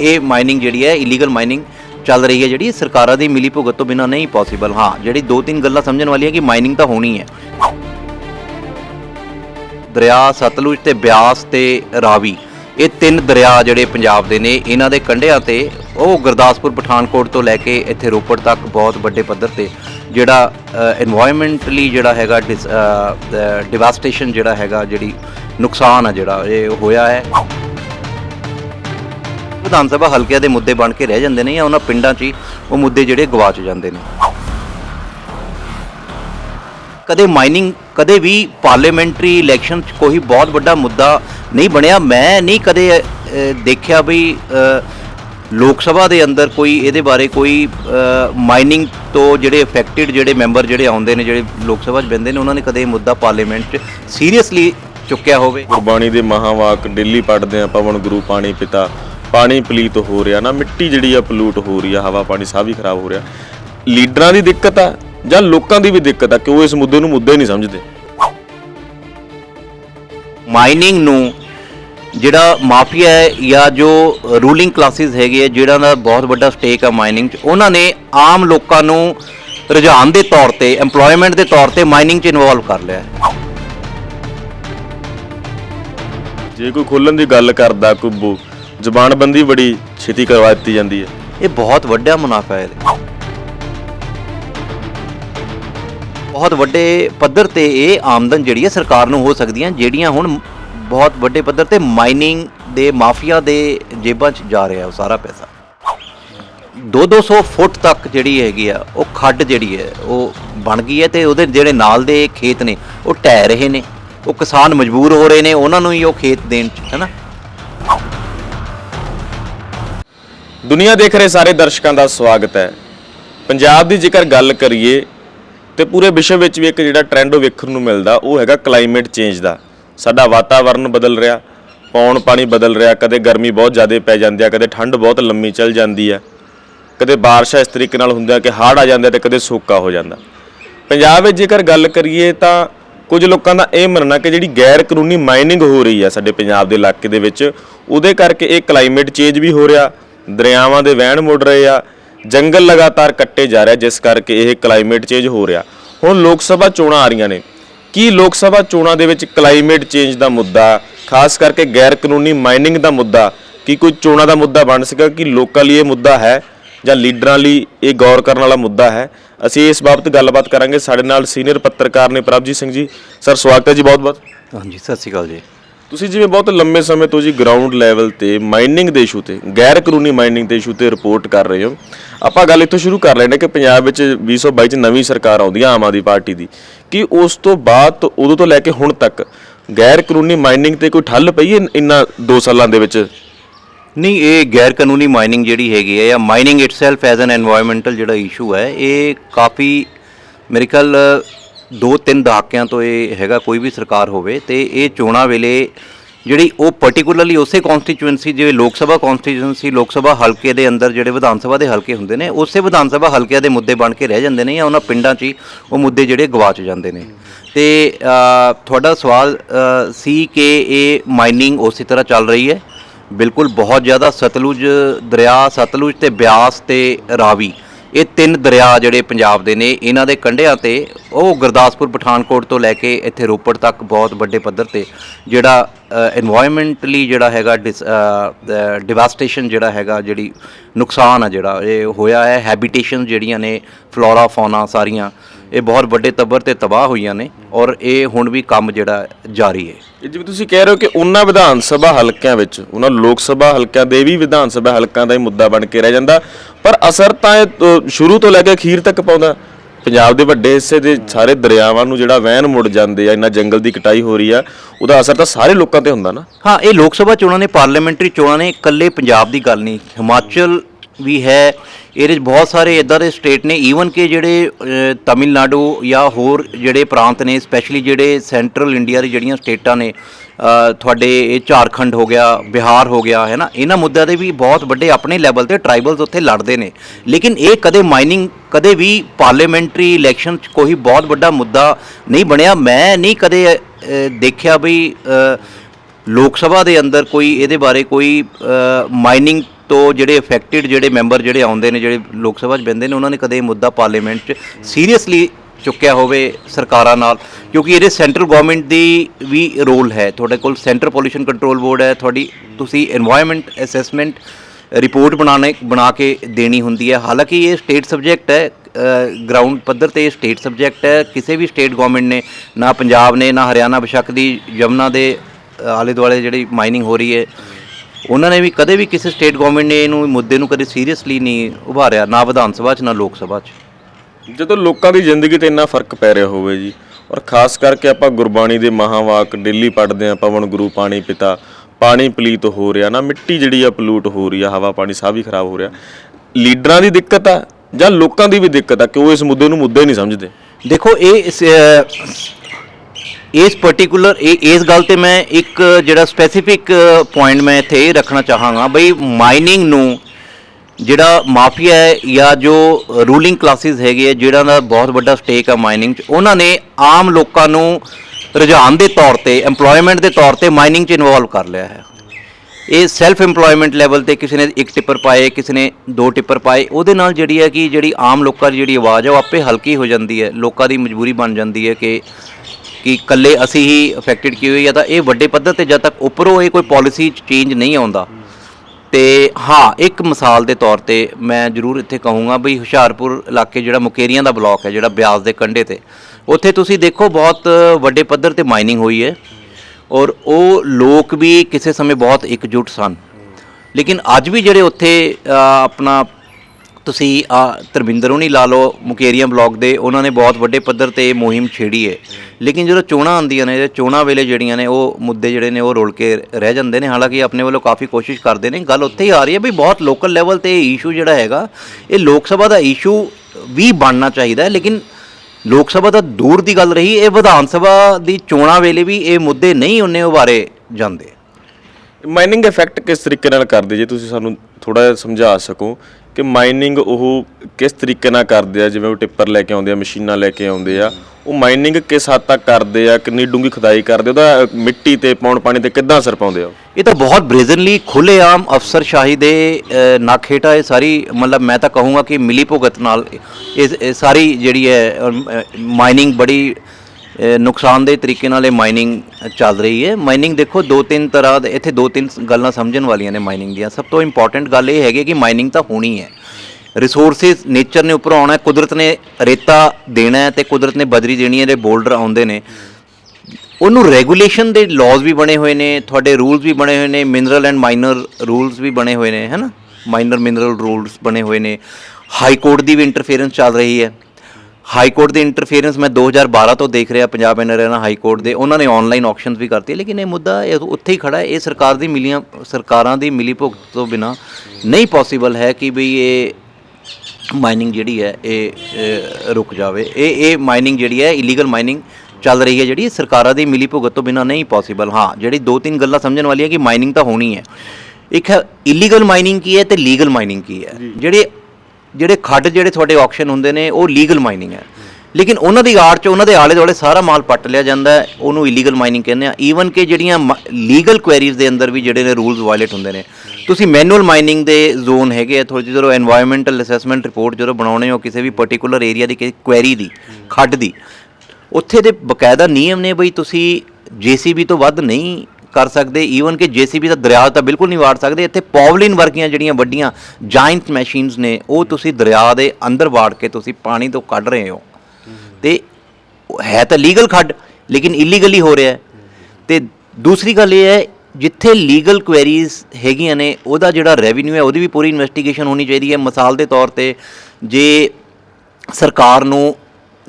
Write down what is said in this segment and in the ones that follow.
ਇਹ ਮਾਈਨਿੰਗ ਜਿਹੜੀ ਹੈ ਇਲੀਗਲ ਮਾਈਨਿੰਗ ਚੱਲ ਰਹੀ ਹੈ ਜਿਹੜੀ, ਸਰਕਾਰਾਂ ਦੀ ਮਿਲੀ ਭੁਗਤ ਤੋਂ ਬਿਨਾ ਨਹੀਂ ਪੋਸੀਬਲ ਹਾਂ, ਜਿਹੜੀ ਦੋ ਤਿੰਨ ਗੱਲਾਂ ਸਮਝਣ ਵਾਲੀਆਂ ਕਿ ਮਾਈਨਿੰਗ ਤਾਂ ਹੋਣੀ ਹੈ। ਦਰਿਆ, ਸਤਲੁਜ ਤੇ ਬਿਆਸ ਤੇ ਰਾਵੀ, ਇਹ ਤਿੰਨ ਦਰਿਆ ਜਿਹੜੇ ਪੰਜਾਬ ਦੇ ਨੇ, ਇਹਨਾਂ ਦੇ ਕੰਢਿਆਂ ਤੇ, ਉਹ ਗੁਰਦਾਸਪੁਰ, ਪਠਾਨਕੋਟ ਤੋਂ ਲੈ ਕੇ ਇੱਥੇ ਰੋਪੜ ਤੱਕ ਬਹੁਤ ਵੱਡੇ ਪੱਧਰ ਤੇ ਜਿਹੜਾ এনवायरमेंटਲੀ ਜਿਹੜਾ ਹੈਗਾ ਡਿਵਾਸਟੇਸ਼ਨ ਜਿਹੜਾ ਹੈਗਾ, ਜਿਹੜੀ ਨੁਕਸਾਨ ਆ ਜਿਹੜਾ, ਇਹ ਹੋਇਆ ਹੈ। ਵਿਧਾਨ ਸਭਾ ਹਲਕਿਆਂ ਦੇ ਮੁੱਦੇ ਬਣ ਕੇ ਰਹਿ ਜਾਂਦੇ ਨੇ ਜਾਂ ਉਹਨਾਂ ਪਿੰਡਾਂ 'ਚ ਹੀ ਉਹ ਮੁੱਦੇ ਜਿਹੜੇ ਗਵਾਚ ਜਾਂਦੇ ਨੇ। ਕਦੇ ਮਾਈਨਿੰਗ ਕਦੇ ਵੀ ਪਾਰਲੀਮੈਂਟਰੀ ਇਲੈਕਸ਼ਨ 'ਚ ਕੋਈ ਬਹੁਤ ਵੱਡਾ ਮੁੱਦਾ ਨਹੀਂ ਬਣਿਆ। ਮੈਂ ਨਹੀਂ ਕਦੇ ਦੇਖਿਆ ਵੀ ਲੋਕ ਸਭਾ ਦੇ ਅੰਦਰ ਕੋਈ ਇਹਦੇ ਬਾਰੇ ਕੋਈ ਮਾਈਨਿੰਗ ਤੋਂ ਜਿਹੜੇ ਅਫੈਕਟਡ ਜਿਹੜੇ ਮੈਂਬਰ ਜਿਹੜੇ ਆਉਂਦੇ ਨੇ, ਜਿਹੜੇ ਲੋਕ ਸਭਾ 'ਚ ਬੈੰਦੇ ਨੇ, ਉਹਨਾਂ ਨੇ ਕਦੇ ਇਹ ਮੁੱਦਾ ਪਾਰਲੀਮੈਂਟ 'ਚ ਸੀਰੀਅਸਲੀ ਚੁੱਕਿਆ ਹੋਵੇ। ਗੁਰਬਾਣੀ ਦੇ ਮਹਾਵਾਕ ਡੇਲੀ ਪੜ੍ਹਦੇ ਆ ਪਵਨ ਗੁਰੂ ਪਾਣੀ ਪਿਤਾ। ਪਾਣੀ ਪਲੀਤ ਹੋ ਰਿਹਾ ਨਾ ਮਿੱਟੀ ਜਿਹੜੀ ਆ ਪਲੂਟ ਹੋ ਰਹੀ ਆ ਹਵਾ ਪਾਣੀ ਸਭ ਹੀ ਖਰਾਬ ਹੋ ਰਿਹਾ। ਲੀਡਰਾਂ ਦੀ ਦਿੱਕਤ ਆ ਜਾਂ ਲੋਕਾਂ ਦੀ ਵੀ ਦਿੱਕਤ ਆ ਕਿ ਉਹ ਇਸ ਮੁੱਦੇ ਨੂੰ ਮੁੱਦਾ ਹੀ ਨਹੀਂ ਸਮਝਦੇ? ਮਾਈਨਿੰਗ ਨੂੰ ਜਿਹੜਾ ਮਾਫੀਆ ਹੈ ਜਾਂ ਜੋ ਰੂਲਿੰਗ ਕਲਾਸਿਸ ਹੈਗੇ ਆ ਜਿਹੜਾ ਦਾ ਬਹੁਤ ਵੱਡਾ ਸਟੇਕ ਆ ਮਾਈਨਿੰਗ 'ਚ ਉਹਨਾਂ ਨੇ ਆਮ ਲੋਕਾਂ ਨੂੰ ਰੁਝਾਨ ਦੇ ਤੌਰ ਤੇ EMPLOYMENT ਦੇ ਤੌਰ ਤੇ ਮਾਈਨਿੰਗ 'ਚ ਇਨਵੋਲਵ ਕਰ ਲਿਆ ਹੈ। ਜੇ ਕੋਈ ਖੋਲਣ ਦੀ ਗੱਲ ਕਰਦਾ ਕੁੱਬੂ ਜ਼ਬਾਨਬੰਦੀ ਬੜੀ ਛੇਤੀ ਕਰਵਾ ਦਿੱਤੀ ਜਾਂਦੀ ਹੈ। ਇਹ ਬਹੁਤ ਵੱਡਾ ਮੁਨਾਫਾ ਹੈ ਇਹਦੇ। ਬਹੁਤ ਵੱਡੇ ਪੱਧਰ ਤੇ ਇਹ ਆਮਦਨ ਜਿਹੜੀ ਹੈ ਸਰਕਾਰ ਨੂੰ ਹੋ ਸਕਦੀਆਂ ਜਿਹੜੀਆਂ ਹੁਣ ਬਹੁਤ ਵੱਡੇ ਪੱਧਰ ਤੇ ਮਾਈਨਿੰਗ ਦੇ, ਮਾਫੀਆ ਦੇ ਜੇਬਾਂ 'ਚ ਜਾ ਰਿਹਾ ਉਹ ਸਾਰਾ ਪੈਸਾ। 2-200 ਫੁੱਟ ਤੱਕ ਜਿਹੜੀ ਹੈਗੀ ਆ, ਉਹ ਖੱਡ ਜਿਹੜੀ ਹੈ, ਉਹ ਬਣ ਗਈ ਹੈ ਤੇ ਉਹਦੇ ਜਿਹੜੇ ਨਾਲ ਦੇ ਖੇਤ ਨੇ, ਉਹ ਢਹਿ ਰਹੇ ਨੇ। ਉਹ ਕਿਸਾਨ ਮਜਬੂਰ ਹੋ ਰਹੇ ਨੇ, ਉਹਨਾਂ ਨੂੰ ਹੀ ਉਹ ਖੇਤ ਦੇਣ 'ਚ ਹੈਨਾ ਦੁਨੀਆ ਦੇਖ ਰਹੇ ਸਾਰੇ ਦਰਸ਼ਕਾਂ ਦਾ ਸਵਾਗਤ ਹੈ। ਪੰਜਾਬ ਦੀ ਜੇਕਰ ਗੱਲ ਕਰੀਏ, ਤੇ ਪੂਰੇ ਵਿਸ਼ਵ ਵਿੱਚ ਵੀ ਇੱਕ ਜਿਹੜਾ ਟ੍ਰੈਂਡ ਉਹ ਵੇਖਣ ਨੂੰ ਮਿਲਦਾ, ਉਹ ਹੈਗਾ ਕਲਾਈਮੇਟ ਚੇਂਜ ਦਾ। ਸਾਡਾ ਵਾਤਾਵਰਣ ਬਦਲ ਰਿਹਾ, ਪੌਣ ਪਾਣੀ ਬਦਲ ਰਿਹਾ, ਕਦੇ ਗਰਮੀ ਬਹੁਤ ਜ਼ਿਆਦਾ ਪੈ ਜਾਂਦੀ ਆ ਕਦੇ ਠੰਡ ਬਹੁਤ ਲੰਮੀ ਚੱਲ ਜਾਂਦੀ ਆ ਕਦੇ ਬਾਰਿਸ਼ਾਂ ਇਸ ਤਰੀਕੇ ਨਾਲ ਹੁੰਦੀਆਂ ਕਿ ਹੜ੍ਹ ਆ ਜਾਂਦੇ ਤੇ ਕਦੇ ਸੋਕਾ ਹੋ ਜਾਂਦਾ। ਪੰਜਾਬ ਵਿੱਚ ਜੇਕਰ ਗੱਲ ਕਰੀਏ ਤਾਂ ਕੁਝ ਲੋਕਾਂ ਦਾ ਇਹ ਮੰਨਣਾ ਕਿ ਜਿਹੜੀ ਗੈਰ ਕਾਨੂੰਨੀ ਮਾਈਨਿੰਗ ਹੋ ਰਹੀ ਹੈ ਸਾਡੇ ਪੰਜਾਬ ਦੇ ਇਲਾਕੇ ਦੇ ਵਿੱਚ, ਉਹਦੇ ਕਰਕੇ ਇਹ ਕਲਾਈਮੇਟ ਚੇਂਜ ਵੀ ਹੋ ਰਿਹਾ ਦਰਿਆਵਾਂ ਦੇ ਵਹਿਣ ਮੁੜ ਰਹੇ ਆ, ਜੰਗਲ ਲਗਾਤਾਰ ਕੱਟੇ ਜਾ ਰਿਹਾ ਜਿਸ ਕਰਕੇ ਇਹ ਕਲਾਈਮੇਟ ਚੇਂਜ ਹੋ ਰਿਹਾ। ਹੁਣ ਲੋਕ ਸਭਾ ਚੋਣਾਂ ਆ ਰਹੀਆਂ ਨੇ। ਕੀ ਲੋਕ ਸਭਾ ਚੋਣਾਂ ਦੇ ਵਿੱਚ ਕਲਾਈਮੇਟ ਚੇਂਜ ਦਾ ਮੁੱਦਾ, ਖਾਸ ਕਰਕੇ ਗੈਰ ਕਾਨੂੰਨੀ ਮਾਈਨਿੰਗ ਦਾ ਮੁੱਦਾ, ਕੀ ਕੋਈ ਚੋਣਾਂ ਦਾ ਮੁੱਦਾ ਬਣ ਸਕਦਾ, ਕਿ ਲੋਕਾਂ ਲਈ ਇਹ ਮੁੱਦਾ ਹੈ, ਜਾਂ ਲੀਡਰਾਂ ਲਈ ਇਹ ਗੌਰ ਕਰਨ ਵਾਲਾ ਮੁੱਦਾ ਹੈ? ਅਸੀਂ ਇਸ ਬਾਬਤ ਗੱਲਬਾਤ ਕਰਾਂਗੇ। ਸਾਡੇ ਨਾਲ ਸੀਨੀਅਰ ਪੱਤਰਕਾਰ ਨੇ ਪ੍ਰਭਜੀਤ ਸਿੰਘ ਜੀ। ਸਰ, ਸਵਾਗਤ ਹੈ ਜੀ ਬਹੁਤ ਬਹੁਤ ਹਾਂਜੀ, ਸਤਿ ਸ਼੍ਰੀ ਅਕਾਲ ਜੀ। ਤੁਸੀਂ ਜਿਵੇਂ ਬਹੁਤ ਲੰਮੇ ਸਮੇਂ ਤੋਂ ਜੀ ਗਰਾਊਂਡ ਲੈਵਲ ਤੇ ਮਾਈਨਿੰਗ ਦੇ ਇਸ਼ੂ ਤੇ, ਗੈਰ ਕਾਨੂੰਨੀ ਮਾਈਨਿੰਗ ਦੇ ਇਸ਼ੂ ਤੇ ਰਿਪੋਰਟ ਕਰ ਰਹੇ ਹੋ। ਆਪਾਂ ਗੱਲ ਇੱਥੋਂ ਸ਼ੁਰੂ ਕਰ ਲੈਣੇ ਕਿ ਪੰਜਾਬ ਵਿੱਚ 2022 ਚ ਨਵੀਂ ਸਰਕਾਰ ਆਉਂਦੀ ਆ, ਆਮ ਆਦਮੀ ਪਾਰਟੀ ਦੀ। ਕਿ ਉਸ ਤੋਂ ਬਾਅਦ ਉਦੋਂ ਤੋਂ ਲੈ ਕੇ ਹੁਣ ਤੱਕ ਗੈਰ ਕਾਨੂੰਨੀ ਮਾਈਨਿੰਗ ਤੇ ਕੋਈ ਠੱਲ ਪਈ ਹੈ ਇੰਨਾ 2 ਸਾਲਾਂ ਦੇ ਵਿੱਚ? ਨਹੀਂ, ਇਹ ਗੈਰ ਕਾਨੂੰਨੀ ਮਾਈਨਿੰਗ ਜਿਹੜੀ ਹੈਗੀ ਹੈ ਜਾਂ mining itself as an environmental ਜਿਹੜਾ ਇਸ਼ੂ ਹੈ, ਇਹ ਕਾਫੀ ਮੇਰੇ ਖਿਆਲ ਦੋ ਤਿੰਨ ਦਹਾਕਿਆਂ ਤੋਂ ਇਹ ਹੈਗਾ ਕੋਈ ਵੀ ਸਰਕਾਰ ਹੋਵੇ ਤੇ ਇਹ ਚੋਣਾਂ ਵੇਲੇ ਜਿਹੜੀ ਉਹ ਪਾਰਟਿਕੂਲਰਲੀ ਉਸੇ ਕਨਸਟੀਚੁਐਂਸੀ ਜਿਵੇਂ ਲੋਕ ਸਭਾ ਕਨਸਟੀਚੁਐਂਸੀ ਲੋਕ ਸਭਾ ਹਲਕੇ ਦੇ ਅੰਦਰ ਜਿਹੜੇ ਵਿਧਾਨ ਸਭਾ ਦੇ ਹਲਕੇ ਹੁੰਦੇ ਨੇ, ਉਸੇ ਵਿਧਾਨ ਸਭਾ ਹਲਕਿਆਂ ਦੇ ਮੁੱਦੇ ਬਣ ਕੇ ਰਹਿ ਜਾਂਦੇ ਨੇ ਜਾਂ ਉਹਨਾਂ ਪਿੰਡਾਂ 'ਚ ਹੀ ਉਹ ਮੁੱਦੇ ਜਿਹੜੇ ਗਵਾਚ ਜਾਂਦੇ ਨੇ। ਤੇ ਤੁਹਾਡਾ ਸਵਾਲ ਸੀ ਕਿ ਇਹ ਮਾਈਨਿੰਗ ਉਸੇ ਤਰ੍ਹਾਂ ਚੱਲ ਰਹੀ ਹੈ? ਬਿਲਕੁਲ ਬਹੁਤ ਜ਼ਿਆਦਾ ਸਤਲੁਜ ਦਰਿਆ, ਸਤਲੁਜ ਤੇ ਬਿਆਸ ਤੇ ਰਾਵੀ। ਇਹ ਤਿੰਨ ਦਰਿਆ ਜਿਹੜੇ ਪੰਜਾਬ ਦੇ ਨੇ, ਇਹਨਾਂ ਦੇ ਕੰਢਿਆਂ ਤੇ ਉਹ ਗੁਰਦਾਸਪੁਰ, ਪਠਾਨਕੋਟ ਤੋਂ ਲੈ ਕੇ ਇੱਥੇ ਰੋਪੜ ਤੱਕ ਬਹੁਤ ਵੱਡੇ ਪੱਧਰ ਤੇ ਜਿਹੜਾ এনवायरमेंटਲੀ ਜਿਹੜਾ ਹੈਗਾ ਡਿਵਾਸਟੇਸ਼ਨ ਜਿਹੜਾ ਹੈਗਾ, ਜਿਹੜੀ ਨੁਕਸਾਨ ਆ ਜਿਹੜਾ, ਇਹ ਹੋਇਆ ਹੈ ਹੈਬਿਟੇਸ਼ਨ ਜਿਹੜੀਆਂ ਨੇ ਫਲੋਰਾ ਫੌਨਾ ਸਾਰੀਆਂ। ਇਹ ਬਹੁਤ ਵੱਡੇ ਤੱਬਰ ਤੇ ਤਬਾਹ ਹੋਈਆਂ ਨੇ ਔਰ ਇਹ ਹੁਣ ਵੀ ਕੰਮ ਜਿਹੜਾ ਜਾਰੀ ਹੈ। ਜਿਵੇਂ ਤੁਸੀਂ ਕਹਿ ਰਹੇ ਹੋ ਕਿ ਉਹਨਾਂ ਵਿਧਾਨ ਸਭਾ ਹਲਕਿਆਂ ਵਿੱਚ ਉਹਨਾਂ ਲੋਕ ਸਭਾ ਹਲਕਿਆਂ ਦੇ ਵੀ ਵਿਧਾਨ ਸਭਾ ਹਲਕਿਆਂ ਦਾ ਹੀ ਮੁੱਦਾ ਬਣ ਕੇ ਰਹਿ ਜਾਂਦਾ। ਪਰ ਅਸਰ ਤਾਂ ਇਹ ਸ਼ੁਰੂ ਤੋਂ ਲੈ ਕੇ ਅਖੀਰ ਤੱਕ ਪਾਉਂਦਾ। ਪੰਜਾਬ ਦੇ ਵੱਡੇ ਹਿੱਸੇ ਦੇ ਸਾਰੇ ਦਰਿਆਵਾਂ ਨੂੰ ਜਿਹੜਾ ਵਹਿਣ ਮੁੜ ਜਾਂਦੇ ਆ ਇੰਨਾ ਜੰਗਲ ਦੀ ਕਟਾਈ ਹੋ ਰਹੀ ਆ ਉਹਦਾ ਅਸਰ ਤਾਂ ਸਾਰੇ ਲੋਕਾਂ ਤੇ ਹੁੰਦਾ ਨਾ। ਹਾਂ ਇਹ ਲੋਕ ਸਭਾ ਚੋਣਾਂ ਨੇ ਪਾਰਲੀਮੈਂਟਰੀ ਚੋਣਾਂ ਨੇ ਇਕੱਲੇ ਪੰਜਾਬ ਦੀ ਗੱਲ ਨਹੀਂ ਹਿਮਾਚਲ ਵੀ ਹੈ। ਇਹਦੇ 'ਚ ਬਹੁਤ ਸਾਰੇ ਇਦਾਂ ਦੇ ਸਟੇਟ ਨੇ ਈਵਨ ਕਿ ਜਿਹੜੇ ਤਾਮਿਲਨਾਡੂ ਜਾਂ ਹੋਰ ਜਿਹੜੇ ਪ੍ਰਾਂਤ ਨੇ ਸਪੈਸ਼ਲੀ ਜਿਹੜੇ ਸੈਂਟਰਲ ਇੰਡੀਆ ਦੇ ਜਿਹੜੀਆਂ ਸਟੇਟਾਂ ਨੇ ਤੁਹਾਡੇ ਇਹ ਝਾਰਖੰਡ ਹੋ ਗਿਆ, ਬਿਹਾਰ ਹੋ ਗਿਆ, ਹੈ ਨਾ, ਇਹਨਾਂ ਮੁੱਦਿਆਂ ਦੇ ਵੀ ਬਹੁਤ ਵੱਡੇ ਆਪਣੇ ਲੈਵਲ ਤੇ ਟ੍ਰਾਈਬਲਸ ਉੱਥੇ ਲੜਦੇ ਨੇ। ਲੇਕਿਨ ਇਹ ਕਦੇ ਮਾਈਨਿੰਗ ਕਦੇ ਵੀ ਪਾਰਲੀਮੈਂਟਰੀ ਇਲੈਕਸ਼ਨ 'ਚ ਕੋਈ ਬਹੁਤ ਵੱਡਾ ਮੁੱਦਾ ਨਹੀਂ ਬਣਿਆ। ਮੈਂ ਨਹੀਂ ਕਦੇ ਦੇਖਿਆ ਵੀ ਲੋਕ ਸਭਾ ਦੇ ਅੰਦਰ ਕੋਈ ਇਹਦੇ ਬਾਰੇ ਕੋਈ ਮਾਈਨਿੰਗ ਤੋਂ ਜਿਹੜੇ ਇਫੈਕਟਿਡ ਜਿਹੜੇ ਮੈਂਬਰ ਜਿਹੜੇ ਆਉਂਦੇ ਨੇ, ਜਿਹੜੇ ਲੋਕ ਸਭਾ 'ਚ ਬੈਂਦੇ ਨੇ, ਉਹਨਾਂ ਨੇ ਕਦੇ ਇਹ ਮੁੱਦਾ ਪਾਰਲੀਮੈਂਟ 'ਚ ਸੀਰੀਅਸਲੀ ਚੁੱਕਿਆ ਹੋਵੇ ਸਰਕਾਰਾਂ ਨਾਲ, ਕਿਉਂਕਿ ਇਹਦੇ ਸੈਂਟਰਲ ਗਵਰਨਮੈਂਟ ਦੀ ਵੀ ਰੋਲ ਹੈ। ਤੁਹਾਡੇ ਕੋਲ ਸੈਂਟਰ ਪੋਲੂਸ਼ਨ ਕੰਟਰੋਲ ਬੋਰਡ ਹੈ, ਤੁਹਾਡੀ, ਤੁਸੀਂ এনवायरमेंट ਅਸੈਸਮੈਂਟ ਰਿਪੋਰਟ ਬਣਾਣੇ, ਬਣਾ ਕੇ ਦੇਣੀ ਹੁੰਦੀ ਹੈ। ਹਾਲਾਂਕਿ ਇਹ ਸਟੇਟ ਸਬਜੈਕਟ ਹੈ ਗਰਾਊਂਡ ਪੱਧਰ ਤੇ ਇਹ ਸਟੇਟ ਸਬਜੈਕਟ ਹੈ, ਕਿਸੇ ਵੀ ਸਟੇਟ ਗਵਰਨਮੈਂਟ ਨੇ, ਨਾ ਪੰਜਾਬ ਨੇ, ਨਾ ਹਰਿਆਣਾ ਬਿਸ਼ੱਕ ਦੀ, ਯਮਨਾ ਦੇ ਆਲੇ ਦੁਆਲੇ ਜਿਹੜੀ ਮਾਈਨਿੰਗ ਹੋ ਰਹੀ ਹੈ ਉਹਨਾਂ ਨੇ ਵੀ ਕਦੇ ਵੀ ਕਿਸੇ ਸਟੇਟ ਗਵਰਨਮੈਂਟ ਨੇ ਇਹਨੂੰ ਮੁੱਦੇ ਨੂੰ ਕਦੇ ਸੀਰੀਅਸਲੀ ਨਹੀਂ ਉਭਾਰਿਆ ਨਾ ਵਿਧਾਨ ਸਭਾ 'ਚ ਨਾ ਲੋਕ ਸਭਾ 'ਚ। ਜਦੋਂ ਲੋਕਾਂ ਦੀ ਜ਼ਿੰਦਗੀ ਤੇ ਇੰਨਾ ਫ਼ਰਕ ਪੈ ਰਿਹਾ ਹੋਵੇ ਜੀ ਔਰ ਖਾਸ ਕਰਕੇ ਆਪਾਂ ਗੁਰਬਾਣੀ ਦੇ ਮਹਾਵਾਕ ਡੇਲੀ ਪੜ੍ਹਦੇ ਆ ਪਵਨ ਗੁਰੂ ਪਾਣੀ ਪਿਤਾ ਪਾਣੀ ਪਲੀਤ ਹੋ ਰਿਹਾ ਨਾ ਮਿੱਟੀ ਜਿਹੜੀ ਆ ਪਲੂਟ ਹੋ ਰਹੀ ਆ ਹਵਾ ਪਾਣੀ ਸਭ ਹੀ ਖਰਾਬ ਹੋ ਰਿਹਾ। ਲੀਡਰਾਂ ਦੀ ਦਿੱਕਤ ਆ ਜਾਂ ਲੋਕਾਂ ਦੀ ਵੀ ਦਿੱਕਤ ਆ ਕਿ ਉਹ ਇਸ ਮੁੱਦੇ ਨੂੰ ਮੁੱਦਾ ਹੀ ਨਹੀਂ ਸਮਝਦੇ? ਦੇਖੋ ਇਹ ਇਸ, ਅ, ਪਾਰਟਿਕੂਲਰ ਇਹ ਇਸ ਗੱਲ ਤੇ ਮੈਂ ਇੱਕ ਜਿਹੜਾ ਸਪੈਸੀਫਿਕ ਪੁਆਇੰਟ ਮੈਂ ਇੱਥੇ ਇਹ ਰੱਖਣਾ ਚਾਹਾਂਗਾ ਬਈ ਮਾਈਨਿੰਗ ਨੂੰ ਜਿਹੜਾ ਮਾਫੀਆ ਹੈ ਜਾਂ ਜੋ ਰੂਲਿੰਗ ਕਲਾਸਿਸ ਹੈਗੇ ਆ ਜਿਹੜਾ ਦਾ ਬਹੁਤ ਵੱਡਾ ਸਟੇਕ ਆ ਮਾਈਨਿੰਗ 'ਚ ਉਹਨਾਂ ਨੇ ਆਮ ਲੋਕਾਂ ਨੂੰ ਰੁਝਾਨ ਦੇ ਤੌਰ ਤੇ EMPLOYMENT ਦੇ ਤੌਰ ਤੇ ਮਾਈਨਿੰਗ 'ਚ ਇਨਵੋਲਵ ਕਰ ਲਿਆ ਹੈ। ਇਹ ਸੈਲਫ EMPLOYMENT ਲੈਵਲ ਤੇ ਕਿਸੇ ਨੇ ਇੱਕ ਟਿੱਪਰ ਪਾਏ ਕਿਸੇ ਨੇ ਦੋ ਟਿੱਪਰ ਪਾਏ ਉਹਦੇ ਨਾਲ ਜਿਹੜੀ ਹੈ ਕਿ ਜਿਹੜੀ ਆਮ ਲੋਕਾਂ ਦੀ ਜਿਹੜੀ ਆਵਾਜ਼ ਹੈ ਉਹ ਆਪੇ ਹਲਕੀ ਹੋ ਜਾਂਦੀ ਹੈ ਲੋਕਾਂ ਦੀ ਮਜਬੂਰੀ ਬਣ ਜਾਂਦੀ ਹੈ ਕਿ ਕਿ ਇਕੱਲੇ ਅਸੀਂ ਹੀ ਅਫੈਕਟਡ ਕੀ ਹੋਈ ਜਾਂ ਤਾਂ ਇਹ ਵੱਡੇ ਪੱਧਰ ਤੇ ਜਦ ਤੱਕ ਉੱਪਰੋਂ ਇਹ ਕੋਈ ਪਾਲਿਸੀ ਚੇਂਜ ਨਹੀਂ ਆਉਂਦਾ। ਤੇ ਹਾਂ, ਇੱਕ ਮਿਸਾਲ ਦੇ ਤੌਰ ਤੇ ਮੈਂ ਜ਼ਰੂਰ ਇੱਥੇ ਕਹੂੰਗਾ ਬਈ ਹੁਸ਼ਿਆਰਪੁਰ ਇਲਾਕੇ ਜਿਹੜਾ ਮੁਕੇਰੀਆਂ ਦਾ ਬਲਾਕ ਹੈ, ਜਿਹੜਾ ਬਿਆਸ ਦੇ ਕੰਢੇ ਤੇ, ਉੱਥੇ ਤੁਸੀਂ ਦੇਖੋ ਬਹੁਤ ਵੱਡੇ ਪੱਧਰ ਤੇ ਮਾਈਨਿੰਗ ਹੋਈ ਹੈ ਔਰ ਉਹ ਲੋਕ ਵੀ ਕਿਸੇ ਸਮੇਂ ਬਹੁਤ ਇਕਜੁੱਟ ਸਨ। ਲੇਕਿਨ ਅੱਜ ਵੀ ਜਿਹੜੇ ਉੱਥੇ ਆਪਣਾ ਤੁਸੀਂ ਆ ਧਰਮਿੰਦਰ ਹੁਣੀ ਲਾ ਲਓ, ਮੁਕੇਰੀਆਂ ਬਲਾਕ ਦੇ, ਉਹਨਾਂ ਨੇ ਬਹੁਤ ਵੱਡੇ ਪੱਧਰ ਤੇ ਇਹ ਮੁਹਿੰਮ ਛੇੜੀ ਹੈ ਲੇਕਿਨ ਜਦੋਂ ਚੋਣਾਂ ਆਉਂਦੀਆਂ ਨੇ ਤੇ ਚੋਣਾਂ ਵੇਲੇ ਜਿਹੜੀਆਂ ਨੇ, ਉਹ ਮੁੱਦੇ ਜਿਹੜੇ ਨੇ, ਉਹ ਰੁਲ ਕੇ ਰਹਿ ਜਾਂਦੇ ਨੇ। ਹਾਲਾਂਕਿ ਆਪਣੇ ਵੱਲੋਂ ਕਾਫੀ ਕੋਸ਼ਿਸ਼ ਕਰਦੇ ਨੇ। ਗੱਲ ਉੱਥੇ ਹੀ ਆ ਰਹੀ ਹੈ ਵੀ ਬਹੁਤ ਲੋਕਲ ਲੈਵਲ ਤੇ ਇਹ ਇਸ਼ੂ ਜਿਹੜਾ ਹੈਗਾ, ਇਹ ਲੋਕ ਸਭਾ ਦਾ ਇਸ਼ੂ ਵੀ ਬਣਨਾ ਚਾਹੀਦਾ ਹੈ। ਲੇਕਿਨ ਲੋਕ ਸਭਾ ਤਾਂ ਦੂਰ ਦੀ ਗੱਲ ਰਹੀ, ਇਹ ਵਿਧਾਨ ਸਭਾ ਦੀ ਚੋਣਾਂ ਵੇਲੇ ਵੀ ਇਹ ਮੁੱਦੇ ਨਹੀਂ ਉਹਨੇ ਉਭਾਰੇ ਜਾਂਦੇ। ਮਾਈਨਿੰਗ ਇਫੈਕਟ ਕਿਸ ਤਰੀਕੇ ਨਾਲ ਕਰਦੇ? ਜੇ ਤੁਸੀਂ ਸਾਨੂੰ ਥੋੜਾ ਜਿਹਾ ਸਮਝਾ ਸਕੋ। ਕਿ ਮਾਈਨਿੰਗ ਉਹ ਕਿਸ ਤਰੀਕੇ ਨਾਲ ਕਰਦੇ ਆ? ਜਿਵੇਂ ਉਹ ਟਿੱਪਰ ਲੈ ਕੇ ਆਉਂਦੇ ਆ ਮਸ਼ੀਨਾਂ ਲੈ ਕੇ ਆਉਂਦੇ ਆ। ਉਹ ਮਾਈਨਿੰਗ ਕਿਸ ਹੱਦ ਤੱਕ ਕਰਦੇ ਆ? ਕਿੰਨੀ ਡੂੰਗੀ ਖੁਦਾਈ ਕਰਦੇ ਉਹਦਾ ਮਿੱਟੀ ਤੇ ਪੌਣ ਪਾਣੀ ਤੇ ਕਿੱਦਾਂ ਅਸਰ ਪਾਉਂਦੇ ਆ ਇਹ ਤਾਂ ਬਹੁਤ ਬ੍ਰੇਜ਼ਨਲੀ ਖੁੱਲੇਆਮ ਅਫਸਰਸ਼ਾਹੀ ਦੇ ਅ, ਨੱਕ ਹੇਠਾਂ ਇਹ ਸਾਰੀ ਮਤਲਬ ਮੈਂ ਤਾਂ ਕਹੂੰਗਾ ਕਿ ਮਿਲੀ ਭੁਗਤ ਨਾਲ ਇਹ ਇਹ ਸਾਰੀ ਜਿਹੜੀ ਹੈ ਮਾਈਨਿੰਗ ਬੜੀ ਅ, ਨੁਕਸਾਨਦੇਹ ਤਰੀਕੇ ਨਾਲ ਇਹ ਮਾਈਨਿੰਗ ਚੱਲ ਰਹੀ ਹੈ। ਮਾਈਨਿੰਗ ਦੇਖੋ ਦੋ ਤਿੰਨ ਤਰ੍ਹਾਂ ਦੇ ਇੱਥੇ ਦੋ ਤਿੰਨ ਗੱਲਾਂ ਸਮਝਣ ਵਾਲੀਆਂ ਨੇ ਮਾਈਨਿੰਗ ਦੀਆਂ। ਸਭ ਤੋਂ ਇੰਪੋਰਟੈਂਟ ਗੱਲ ਇਹ ਹੈਗੀ ਕਿ ਮਾਈਨਿੰਗ ਤਾਂ ਹੋਣੀ ਹੈ। ਰਿਸੋਰਸਸ ਨੇਚਰ ਨੇ ਉੱਪਰੋਂ ਆਉਣਾ ਕੁਦਰਤ ਨੇ ਰੇਤਾ ਦੇਣਾ ਹੈ ਤੇ ਕੁਦਰਤ ਨੇ ਬਦਰੀ ਦੇਣੀ ਹੈ ਜਿਹੜੇ ਬੋਲਡਰ ਆਉਂਦੇ ਨੇ। ਉਹਨੂੰ ਰੈਗੂਲੇਸ਼ਨ ਦੇ ਲਾਜ਼ ਵੀ ਬਣੇ ਹੋਏ ਨੇ ਤੁਹਾਡੇ ਰੂਲਸ ਵੀ ਬਣੇ ਹੋਏ ਨੇ ਮਿਨਰਲ ਐਂਡ ਮਾਈਨਰ ਰੂਲਸ ਵੀ ਬਣੇ ਹੋਏ ਨੇ ਹੈਨਾ ਮਾਈਨਰ ਮਿਨਰਲ ਰੂਲਸ ਬਣੇ ਹੋਏ ਨੇ। ਹਾਈ ਕੋਰਟ ਦੀ ਵੀ ਇੰਟਰਫੇਰੈਂਸ ਚੱਲ ਰਹੀ ਹੈ। ਹਾਈ ਕੋਰਟ ਦੀ ਇੰਟਰਫੇਰੈਂਸ ਮੈਂ 2012 ਤੋਂ ਦੇਖ ਰਿਹਾ Punjab and Haryana high court ਦੇ। ਉਹਨਾਂ ਨੇ ਆਨਲਾਈਨ ਆਕਸ਼ਨਸ ਵੀ ਕਰਤੀ ਲੇਕਿਨ ਇਹ ਮੁੱਦਾ ਉੱਥੇ ਹੀ ਖੜਾ ਹੈ। ਇਹ ਸਰਕਾਰ ਦੀ ਮਿਲੀਆਂ ਸਰਕਾਰਾਂ ਦੀ ਮਿਲੀ ਭੁਗਤ ਤੋਂ ਬਿਨਾ ਨਹੀਂ ਪੋਸੀਬਲ ਹੈ ਕਿ ਵੀ ਇਹ ਮਾਈਨਿੰਗ ਜਿਹੜੀ ਹੈ ਇਹ ਰੁਕ ਜਾਵੇ। ਇਹ ਇਹ ਮਾਈਨਿੰਗ ਜਿਹੜੀ ਹੈ ਇਲੀਗਲ ਮਾਈਨਿੰਗ ਚੱਲ ਰਹੀ ਹੈ ਜਿਹੜੀ ਸਰਕਾਰਾਂ ਦੀ ਮਿਲੀ ਭੁਗਤ ਤੋਂ ਬਿਨਾ ਨਹੀਂ ਪੋਸੀਬਲ ਹਾਂ ਜਿਹੜੀ ਦੋ ਤਿੰਨ ਗੱਲਾਂ ਸਮਝਣ ਵਾਲੀਆਂ ਕਿ ਮਾਈਨਿੰਗ ਤਾਂ ਹੋਣੀ ਹੈ। ਇੱਕ ਹੈ ਇਲੀਗਲ ਮਾਈਨਿੰਗ ਕੀ ਹੈ ਤੇ ਲੀਗਲ ਮਾਈਨਿੰਗ ਕੀ ਹੈ। ਜਿਹੜੇ ਜਿਹੜੇ ਖੱਡ ਜਿਹੜੇ ਤੁਹਾਡੇ ਆਕਸ਼ਨ ਹੁੰਦੇ ਨੇ, ਉਹ ਲੀਗਲ ਮਾਈਨਿੰਗ ਹੈ। ਲੇਕਿਨ ਉਹਨਾਂ ਦੀ ਆੜ 'ਚ, ਉਹਨਾਂ ਦੇ ਆਲੇ ਦੁਆਲੇ ਸਾਰਾ ਮਾਲ ਪੱਟ ਲਿਆ ਜਾਂਦਾ ਹੈ, ਉਹਨੂੰ ਇਲੀਗਲ ਮਾਈਨਿੰਗ ਕਹਿੰਦੇ ਆ। ਈਵਨ ਕਿ ਜਿਹੜੀਆਂ ਲੀਗਲ ਕੁਐਰੀਜ਼ ਦੇ ਅੰਦਰ ਵੀ ਜਿਹੜੇ ਨੇ ਰੂਲਸ ਵਾਇਲੇਟ ਹੁੰਦੇ ਨੇ। ਤੁਸੀਂ ਮੈਨੂਅਲ ਮਾਈਨਿੰਗ ਦੇ ਜ਼ੋਨ ਹੈਗੇ ਆ ਥੋੜੀ ਜਦੋਂ এনवायरमेंटਲ ਅਸੈਸਮੈਂਟ ਰਿਪੋਰਟ ਜਦੋਂ ਬਣਾਉਣੇ ਹੋ ਕਿਸੇ ਵੀ ਪਾਰਟਿਕੂਲਰ ਏਰੀਆ ਦੀ ਕੁਐਰੀ ਦੀ, ਖੱਡ ਦੀ, ਉੱਥੇ ਦੇ ਬਕਾਇਦਾ ਨਿਯਮ ਨੇ ਬਈ ਤੁਸੀਂ ਜੀਸੀਬੀ ਤੋਂ ਵੱਧ ਨਹੀਂ ਕਰ ਸਕਦੇ ਈਵਨ ਕਿ ਜੀਸੀਬੀ ਦਾ ਦਰਿਆ ਤਾਂ ਬਿਲਕੁਲ ਨਹੀਂ ਵਾੜ ਸਕਦੇ, ਇੱਥੇ ਪੌਵਲਿਨ ਵਰਗੀਆਂ ਜਿਹੜੀਆਂ ਵੱਡੀਆਂ ਜਾਇੰਟ ਮਸ਼ੀਨਸ ਨੇ, ਉਹ ਤੁਸੀਂ ਦਰਿਆ ਦੇ ਅੰਦਰ ਵਾੜ ਕੇ ਤੁਸੀਂ ਪਾਣੀ ਤੋਂ ਕੱਢ ਰਹੇ ਹੋ। ਤੇ ਹੈ ਤਾਂ ਲੀਗਲ ਖੱਡ, ਲੇਕਿਨ ਇਲੀਗਲੀ ਹੋ ਰਿਹਾ ਹੈ। ਤੇ ਦੂਸਰੀ ਗੱਲ ਇਹ ਹੈ, ਜਿੱਥੇ ਲੀਗਲ ਕੁਐਰੀਜ਼ ਹੈਗੀਆਂ ਨੇ, ਉਹਦਾ ਜਿਹੜਾ ਰੈਵਨਿਊ ਹੈ, ਉਹਦੀ ਵੀ ਪੂਰੀ ਇਨਵੈਸਟੀਗੇਸ਼ਨ ਹੋਣੀ ਚਾਹੀਦੀ ਹੈ। ਮਿਸਾਲ ਦੇ ਤੌਰ ਤੇ ਜੇ ਸਰਕਾਰ ਨੂੰ